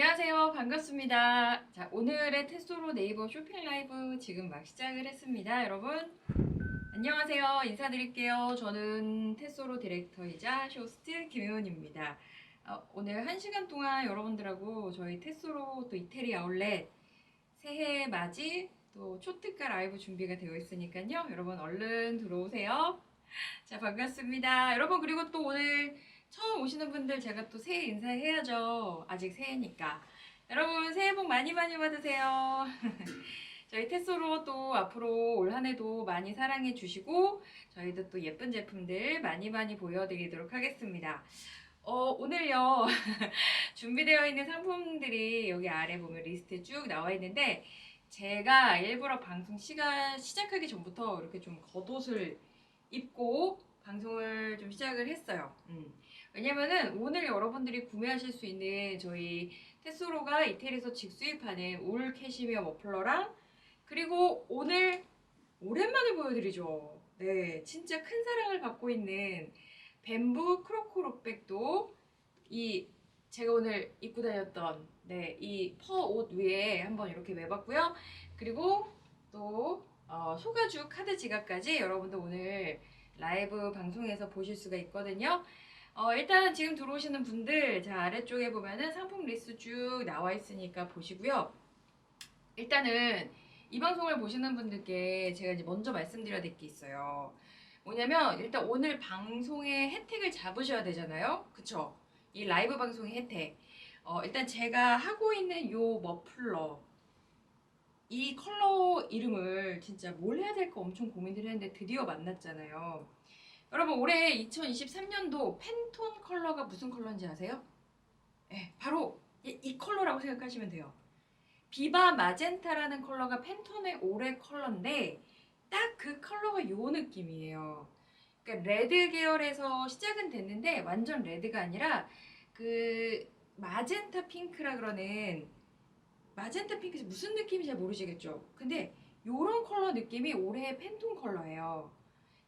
안녕하세요. 반갑습니다. 자, 오늘의 테소로 네이버 쇼핑 라이브 지금 막 시작을 했습니다. 여러분, 안녕하세요. 인사드릴게요. 저는 테소로 디렉터이자 쇼스트 김혜원입니다. 어, 오늘 한 시간 동안 여러분들하고 저희 테소로 또 이태리 아울렛 새해 맞이 또 초특가 라이브 준비가 되어 있으니까요. 여러분 얼른 들어오세요. 자, 반갑습니다. 여러분, 그리고 또 오늘 처음 오시는 분들 제가 또 새해 인사해야죠. 아직 새해니까. 여러분 새해 복 많이 많이 받으세요. 저희 테소로 또 앞으로 올 한 해도 많이 사랑해 주시고 저희도 또 예쁜 제품들 많이 많이 보여드리도록 하겠습니다. 어, 오늘요 준비되어 있는 상품들이 여기 아래 보면 리스트 쭉 나와 있는데 제가 일부러 방송 시간 시작하기 전부터 이렇게 좀 겉옷을 입고 방송을 좀 시작을 했어요. 음. 왜냐면은 오늘 여러분들이 구매하실 수 있는 저희 테스로가 이태리에서 직수입하는 울 캐시미어 머플러랑 그리고 오늘 오랜만에 보여드리죠. 네, 진짜 큰 사랑을 받고 있는 뱀부 크로코 룩백도 이 제가 오늘 입고 다녔던 네, 이 퍼 옷 위에 한번 이렇게 매봤고요. 그리고 또 어, 소가죽 카드 지갑까지 여러분들 오늘 라이브 방송에서 보실 수가 있거든요. 어, 일단 지금 들어오시는 분들 자 아래쪽에 보면은 상품 리스트 쭉 나와 있으니까 보시고요. 일단은 이 방송을 보시는 분들께 제가 이제 먼저 말씀드려야 될 게 있어요. 뭐냐면 일단 오늘 방송의 혜택을 잡으셔야 되잖아요. 그쵸? 이 라이브 방송의 혜택. 어, 일단 제가 하고 있는 요 머플러 이 컬러 이름을 진짜 뭘 해야 될까 엄청 고민을 했는데 드디어 만났잖아요. 여러분 올해 2023년도 팬톤 컬러가 무슨 컬러인지 아세요? 네, 바로 이, 이 컬러라고 생각하시면 돼요. 비바 마젠타라는 컬러가 팬톤의 올해 컬러인데 딱 그 컬러가 요 느낌이에요. 그러니까 레드 계열에서 시작은 됐는데 완전 레드가 아니라 그 마젠타 핑크라 그러는 마젠타 핑크 무슨 느낌인지 잘 모르시겠죠? 근데 요런 컬러 느낌이 올해 팬톤 컬러예요.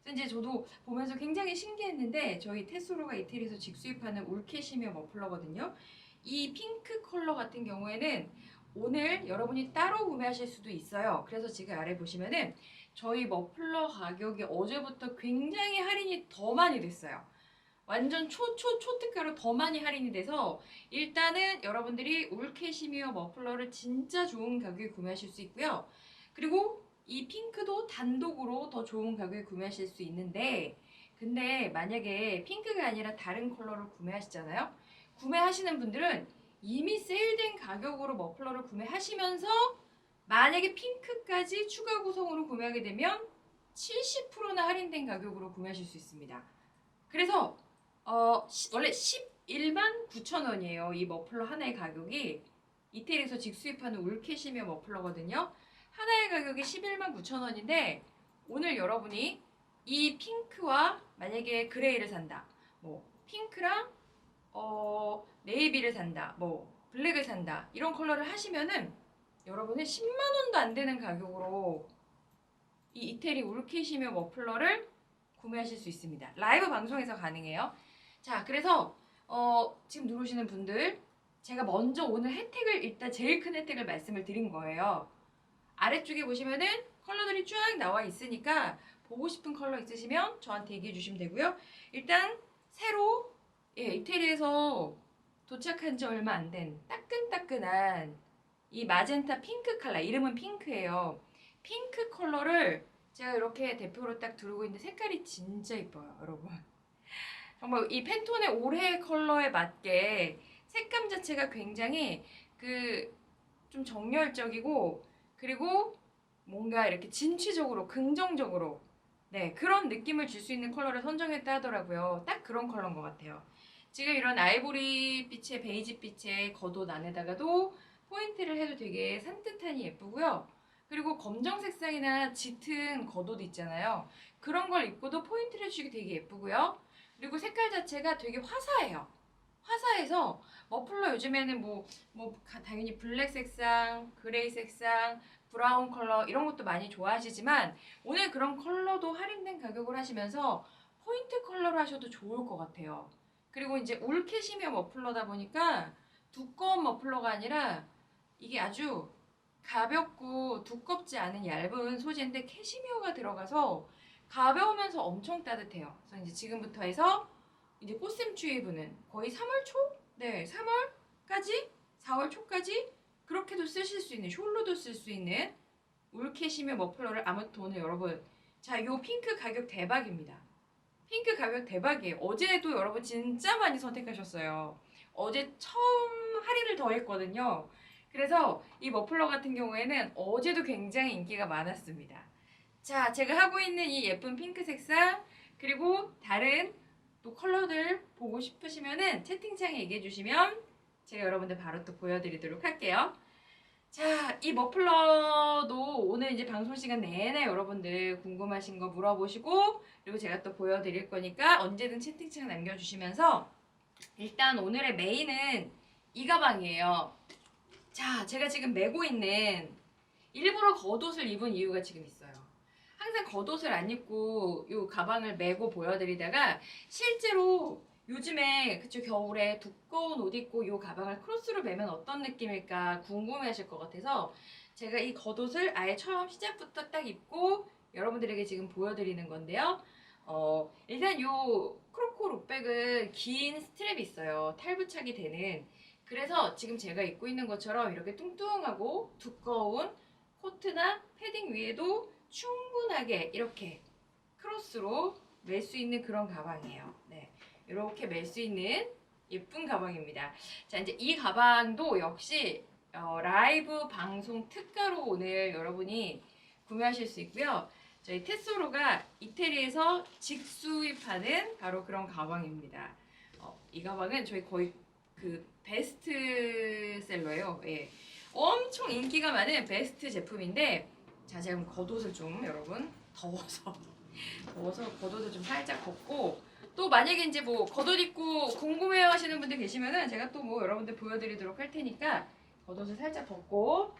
이제 저도 보면서 굉장히 신기했는데 저희 테스로가 이태리에서 직수입하는 울캐시미어 머플러거든요. 이 핑크 컬러 같은 경우에는 오늘 여러분이 따로 구매하실 수도 있어요. 그래서 지금 아래 보시면은 저희 머플러 가격이 어제부터 굉장히 할인이 더 많이 됐어요. 완전 초초 초특가로 더 많이 할인이 돼서 일단은 여러분들이 울캐시미어 머플러를 진짜 좋은 가격에 구매하실 수 있고요. 그리고 이 핑크도 단독으로 더 좋은 가격에 구매하실 수 있는데 근데 만약에 핑크가 아니라 다른 컬러를 구매하시잖아요. 구매하시는 분들은 이미 세일된 가격으로 머플러를 구매하시면서 만약에 핑크까지 추가 구성으로 구매하게 되면 70%나 할인된 가격으로 구매하실 수 있습니다. 그래서 어, 시- 원래 11만 9천 원이에요. 이 머플러 하나의 가격이 이태리에서 직수입하는 울캐시미어 머플러거든요. 하나의 가격이 11만 9천 원인데 오늘 여러분이 이 핑크와 만약에 그레이를 산다. 뭐 핑크랑 어 네이비를 산다. 뭐 블랙을 산다. 이런 컬러를 하시면은 여러분은 10만 원도 안 되는 가격으로 이 이태리 울캐시미어 머플러를 구매하실 수 있습니다. 라이브 방송에서 가능해요. 자, 그래서 어, 지금 들어오시는 분들 제가 먼저 오늘 혜택을 일단 제일 큰 혜택을 말씀을 드린 거예요. 아래쪽에 보시면은 컬러들이 쫙 나와 있으니까 보고 싶은 컬러 있으시면 저한테 얘기해 주시면 되고요. 일단 새로 예, 이태리에서 도착한 지 얼마 안 된 따끈따끈한 이 마젠타 핑크 컬러 이름은 핑크예요. 핑크 컬러를 제가 이렇게 대표로 딱 들고 있는데 색깔이 진짜 이뻐요, 여러분. 정말 이 팬톤의 올해 컬러에 맞게 색감 자체가 굉장히 그 좀 정열적이고 그리고 뭔가 이렇게 진취적으로 긍정적으로 네 그런 느낌을 줄 수 있는 컬러를 선정했다 하더라고요. 딱 그런 컬러인 것 같아요. 지금 이런 아이보리 빛의 베이지 빛의 겉옷 안에다가도 포인트를 해도 되게 산뜻하니 예쁘고요. 그리고 검정 색상이나 짙은 겉옷 있잖아요. 그런 걸 입고도 포인트를 주기 되게 예쁘고요. 그리고 색깔 자체가 되게 화사해요. 화사해서 머플러 요즘에는 뭐, 뭐 가- 당연히 블랙 색상, 그레이 색상, 브라운 컬러 이런 것도 많이 좋아하시지만 오늘 그런 컬러도 할인된 가격을 하시면서 포인트 컬러로 하셔도 좋을 것 같아요. 그리고 이제 울 캐시미어 머플러다 보니까 두꺼운 머플러가 아니라 이게 아주 가볍고 두껍지 않은 얇은 소재인데 캐시미어가 들어가서 가벼우면서 엄청 따뜻해요. 그래서 이제 지금부터 해서 이제 꽃샘추위 부는 거의 3월 초? 네, 3월까지? 4월 초까지 그렇게도 쓰실 수 있는 숄로도 쓸 수 있는 울 캐시미어 머플러를 아무튼 오늘 여러분 자, 요 핑크 가격 대박입니다. 핑크 가격 대박이에요. 어제도 여러분 진짜 많이 선택하셨어요. 어제 처음 할인을 더 했거든요. 그래서 이 머플러 같은 경우에는 어제도 굉장히 인기가 많았습니다. 자, 제가 하고 있는 이 예쁜 핑크 색상 그리고 다른 또 컬러들 보고 싶으시면은 채팅창에 얘기해 주시면 제가 여러분들 바로 또 보여드리도록 할게요. 자, 이 머플러도 오늘 이제 방송 시간 내내 여러분들 궁금하신 거 물어보시고 그리고 제가 또 보여드릴 거니까 언제든 채팅창 남겨주시면서 일단 오늘의 메인은 이 가방이에요. 자, 제가 지금 메고 있는 일부러 겉옷을 입은 이유가 지금 있어요. 항상 겉옷을 안 입고 이 가방을 메고 보여드리다가 실제로 요즘에 그쵸 겨울에 두꺼운 옷 입고 이 가방을 크로스로 매면 어떤 느낌일까 궁금해하실 것 같아서 제가 이 겉옷을 아예 처음 시작부터 딱 입고 여러분들에게 지금 보여드리는 건데요. 어, 일단 요 크로코 룩백은 긴 스트랩이 있어요. 탈부착이 되는. 그래서 지금 제가 입고 있는 것처럼 이렇게 뚱뚱하고 두꺼운 코트나 패딩 위에도 충분하게 이렇게 크로스로 멜 수 있는 그런 가방이에요. 네. 이렇게 멜 수 있는 예쁜 가방입니다. 자, 이제 이 가방도 역시 어, 라이브 방송 특가로 오늘 여러분이 구매하실 수 있고요. 저희 테소로가 이태리에서 직수입하는 바로 그런 가방입니다. 어, 이 가방은 저희 거의 그 베스트셀러예요. 예. 엄청 인기가 많은 베스트 제품인데 자 그럼 겉옷을 좀 여러분 더워서 더워서 겉옷을 좀 살짝 벗고 또 만약에 이제 뭐 겉옷 입고 궁금해 하시는 분들 계시면은 제가 또 뭐 여러분들 보여드리도록 할 테니까 겉옷을 살짝 벗고